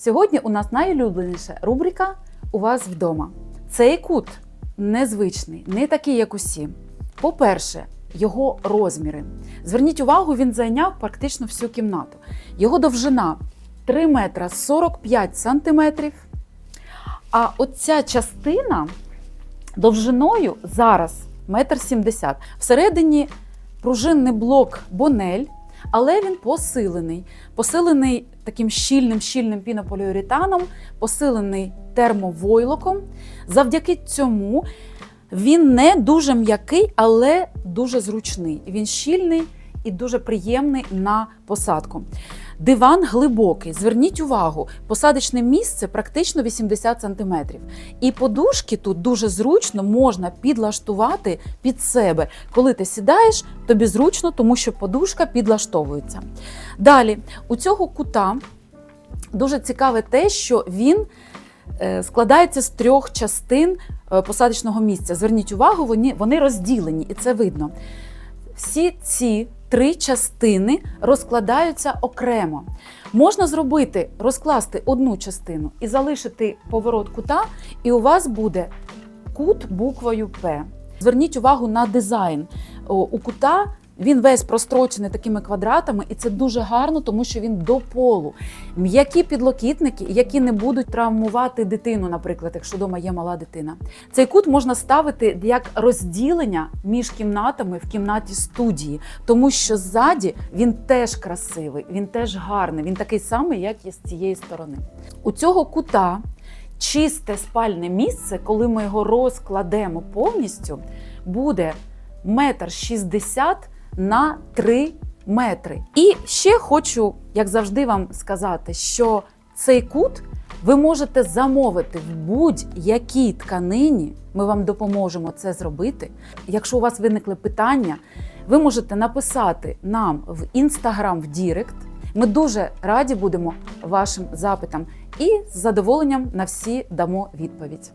Сьогодні у нас найулюбленіша рубрика У вас вдома. Цей кут незвичний, не такий, як усі. По-перше, його розміри. Зверніть увагу, він зайняв практично всю кімнату. Його довжина 3 метра 45 сантиметрів. А оця частина довжиною зараз метр 70. Всередині пружинний блок Бонель, але він посилений. Посилений таким щільним щільним пінополіуретаном, посилений термовойлоком. Завдяки цьому він не дуже м'який, але дуже зручний. Він щільний і дуже приємний на посадку. Диван глибокий. Зверніть увагу, посадочне місце практично 80 см. І подушки тут дуже зручно можна підлаштувати під себе. Коли ти сідаєш, тобі зручно, тому що подушка підлаштовується. Далі, у цього кута дуже цікаве те, що він е, складається з трьох частин е, посадочного місця. Зверніть увагу, вони, вони розділені, і це видно. Всі ці три частини розкладаються окремо. Можна зробити, розкласти одну частину і залишити поворот кута, і у вас буде кут буквою П. Зверніть увагу на дизайн. У кута він весь прострочений такими квадратами, і це дуже гарно, тому що він до полу. М'які підлокітники, які не будуть травмувати дитину, наприклад, якщо вдома є мала дитина. Цей кут можна ставити як розділення між кімнатами в кімнаті студії, тому що ззаді він теж красивий, він теж гарний, він такий самий, як і з цієї сторони. У цього кута чисте спальне місце, коли ми його розкладемо повністю, буде метр шістдесят на 3 метри. І ще хочу, як завжди, вам сказати, що цей кут ви можете замовити в будь-якій тканині. Ми вам допоможемо це зробити. Якщо у вас виникли питання, ви можете написати нам в інстаграм в Дірект. Ми дуже раді будемо вашим запитам і з задоволенням на всі дамо відповідь.